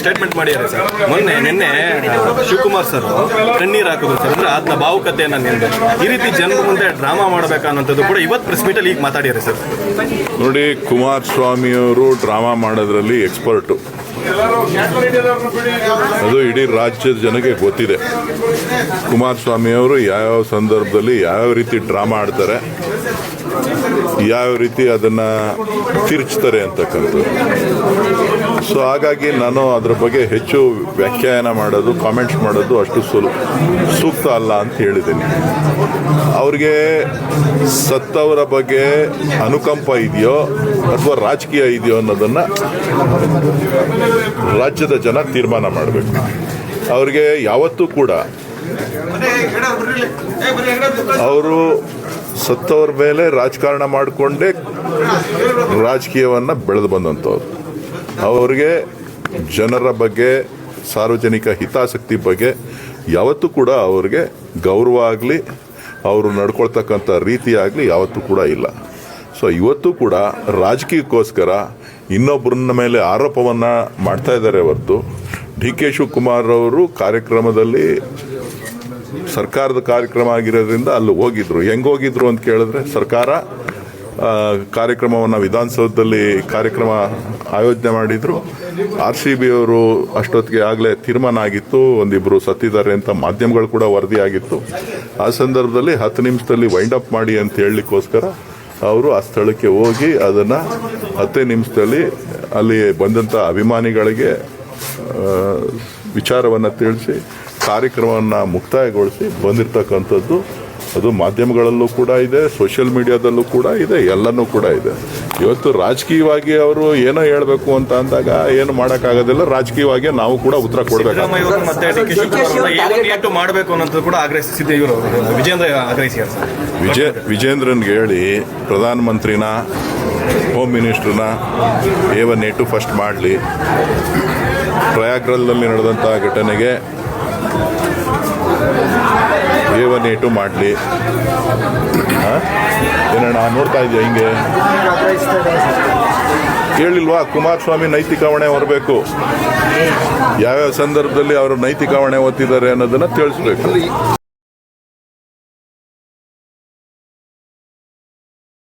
Statement ಮಾಡಿದ್ದಾರೆ sir. ಮೊನ್ನೆ, ನಿನ್ನೆ ಶಿವಕುಮಾರ್ ಸರ್ ಕಣ್ಣೀರ್ ಹಾಕಿದ್ರು ಸರ್. ಅಂದ್ರೆ ಆತನ ಭಾವುಕತೆಯನ್ನು ನಿಂದೆ ಈ ರೀತಿ ಜನರ ಮುಂದೆ ಡ್ರಾಮಾ ಮಾಡಬೇಕನ್ನೋಂಥದ್ದು ಕೂಡ ಇವತ್ತು ಪ್ರೆಸ್ ಮೀಟಲ್ಲಿ ಈಗ ಮಾತಾಡಿದ್ದಾರೆ ಸರ್. ನೋಡಿ ಕುಮಾರಸ್ವಾಮಿಯವರು ಡ್ರಾಮಾ ಮಾಡೋದ್ರಲ್ಲಿ ಎಕ್ಸ್ಪರ್ಟು ಅದು ಇಡೀ ರಾಜ್ಯದ ಜನಕ್ಕೆ ಗೊತ್ತಿದೆ. ಕುಮಾರಸ್ವಾಮಿಯವರು ಯಾವ್ಯಾವ ಸಂದರ್ಭದಲ್ಲಿ ಯಾವ್ಯಾವ ರೀತಿ ಡ್ರಾಮಾ ಆಡ್ತಾರೆ, ಯಾವ ರೀತಿ ಅದನ್ನ ತಿರ್ಚ್ತಾರೆ ಅಂತಕ್ಕಂಥದ್ದು. ಸೊ ಹಾಗಾಗಿ ನಾನು ಅದ್ರ ಬಗ್ಗೆ ಹೆಚ್ಚು ವ್ಯಾಖ್ಯಾನ ಮಾಡೋದು ಕಾಮೆಂಟ್ಸ್ ಮಾಡೋದು ಅಷ್ಟು ಸುಲು, ಸೂಕ್ತ ಅಲ್ಲ ಅಂತ ಹೇಳಿದ್ದೀನಿ. ಅವ್ರಿಗೆ ಸತ್ತವರ ಬಗ್ಗೆ ಅನುಕಂಪ ಇದೆಯೋ ಅಥವಾ ರಾಜಕೀಯ ಇದೆಯೋ ಅನ್ನೋದನ್ನ ರಾಜ್ಯದ ಜನ ತೀರ್ಮಾನ ಮಾಡಬೇಕು. ಅವ್ರಿಗೆ ಯಾವತ್ತೂ ಕೂಡ ಅವರು ಸತ್ತವ್ರ ಮೇಲೆ ರಾಜಕಾರಣ ಮಾಡಿಕೊಂಡೇ ರಾಜಕೀಯವನ್ನು ಬೆಳೆದು ಬಂದಂಥವ್ರು. ಅವ್ರಿಗೆ ಜನರ ಬಗ್ಗೆ, ಸಾರ್ವಜನಿಕ ಹಿತಾಸಕ್ತಿ ಬಗ್ಗೆ ಯಾವತ್ತೂ ಕೂಡ ಅವ್ರಿಗೆ ಗೌರವ ಆಗಲಿ, ಅವರು ನಡ್ಕೊಳ್ತಕ್ಕಂಥ ರೀತಿ ಆಗಲಿ ಯಾವತ್ತೂ ಕೂಡ ಇಲ್ಲ. ಸೊ ಇವತ್ತು ಕೂಡ ರಾಜಕೀಯಕ್ಕೋಸ್ಕರ ಇನ್ನೊಬ್ಬರನ್ನ ಮೇಲೆ ಆರೋಪವನ್ನು ಮಾಡ್ತಾ ಇದ್ದಾರೆ ಹೊರತು ಡಿ ಕೆ ಶಿವಕುಮಾರ್ ಅವರು ಕಾರ್ಯಕ್ರಮದಲ್ಲಿ ಸರ್ಕಾರದ ಕಾರ್ಯಕ್ರಮ ಆಗಿರೋದ್ರಿಂದ ಅಲ್ಲಿ ಹೋಗಿದ್ರು. ಹೆಂಗೋಗಿದ್ರು ಅಂತ ಕೇಳಿದ್ರೆ ಸರ್ಕಾರ ಕಾರ್ಯಕ್ರಮವನ್ನು ವಿಧಾನಸೌಧದಲ್ಲಿ ಕಾರ್ಯಕ್ರಮ ಆಯೋಜನೆ ಮಾಡಿದ್ರು. ಆರ್ ಸಿ ಬಿ ಅವರು ಅಷ್ಟೊತ್ತಿಗೆ ಆಗಲೇ ತೀರ್ಮಾನ ಆಗಿತ್ತು. ಒಂದಿಬ್ಬರು ಸತ್ತಿದ್ದಾರೆ ಅಂತ ಮಾಧ್ಯಮಗಳು ಕೂಡ ವರದಿ ಆಗಿತ್ತು. ಆ ಸಂದರ್ಭದಲ್ಲಿ ಹತ್ತು ನಿಮಿಷದಲ್ಲಿ ವೈಂಡ್ ಅಪ್ ಮಾಡಿ ಅಂತ ಹೇಳಲಿಕ್ಕೋಸ್ಕರ ಅವರು ಆ ಸ್ಥಳಕ್ಕೆ ಹೋಗಿ ಅದನ್ನು ಹತ್ತೇ ನಿಮಿಷದಲ್ಲಿ ಅಲ್ಲಿ ಬಂದಂಥ ಅಭಿಮಾನಿಗಳಿಗೆ ವಿಚಾರವನ್ನು ತಿಳಿಸಿ, ಕಾರ್ಯಕ್ರಮವನ್ನು ಮುಕ್ತಾಯಗೊಳಿಸಿ ಬಂದಿರತಕ್ಕಂಥದ್ದು ಅದು ಮಾಧ್ಯಮಗಳಲ್ಲೂ ಕೂಡ ಇದೆ ಸೋಷಿಯಲ್ ಮೀಡಿಯಾದಲ್ಲೂ ಕೂಡ ಇದೆ ಎಲ್ಲನೂ ಕೂಡ ಇದೆ. ಇವತ್ತು ರಾಜಕೀಯವಾಗಿ ಅವರು ಏನೋ ಹೇಳಬೇಕು ಅಂತ ಅಂದಾಗ ಏನು ಮಾಡೋಕ್ಕಾಗೋದಿಲ್ಲ ರಾಜಕೀಯವಾಗಿ ನಾವು ಕೂಡ ಉತ್ತರ ಕೊಡಬೇಕು ಮಾಡಬೇಕು ಅನ್ನೋದು ಕೂಡ ಆಗ್ರಹಿಸಿದ್ದೆ ಇವರು. ವಿಜೇಂದ್ರ ಆಗ್ರಹಿಸಿದ್ದಾರೆ ವಿಜಯ ವಿಜೇಂದ್ರನ್ಗೆ ಹೇಳಿ ಪ್ರಧಾನಮಂತ್ರಿನ ಹೋಮ್ ಮಿನಿಸ್ಟ್ರನ್ನ ಏ ಟು ಫಸ್ಟ್ ಮಾಡಲಿ. ಪ್ರಯಾಗ್ರಲ್ನಲ್ಲಿ ನಡೆದಂಥ ಘಟನೆಗೆ ಏವ ಏಟು ಮಾಡಲಿ ಏನಣ್ಣ, ನೋಡ್ತಾ ಇದೆಯಾ ಹಿಂಗೆ? ಹೇಳಿಲ್ವಾ ಕುಮಾರಸ್ವಾಮಿ ನೈತಿಕ ಹೊಣೆ ಹೊರಬೇಕು ಯಾವ್ಯಾವ ಸಂದರ್ಭದಲ್ಲಿ ಅವರು ನೈತಿಕ ಹೊಣೆ ಹೊತ್ತಿದ್ದಾರೆ ಅನ್ನೋದನ್ನ ತಿಳಿಸ್ಬೇಕು.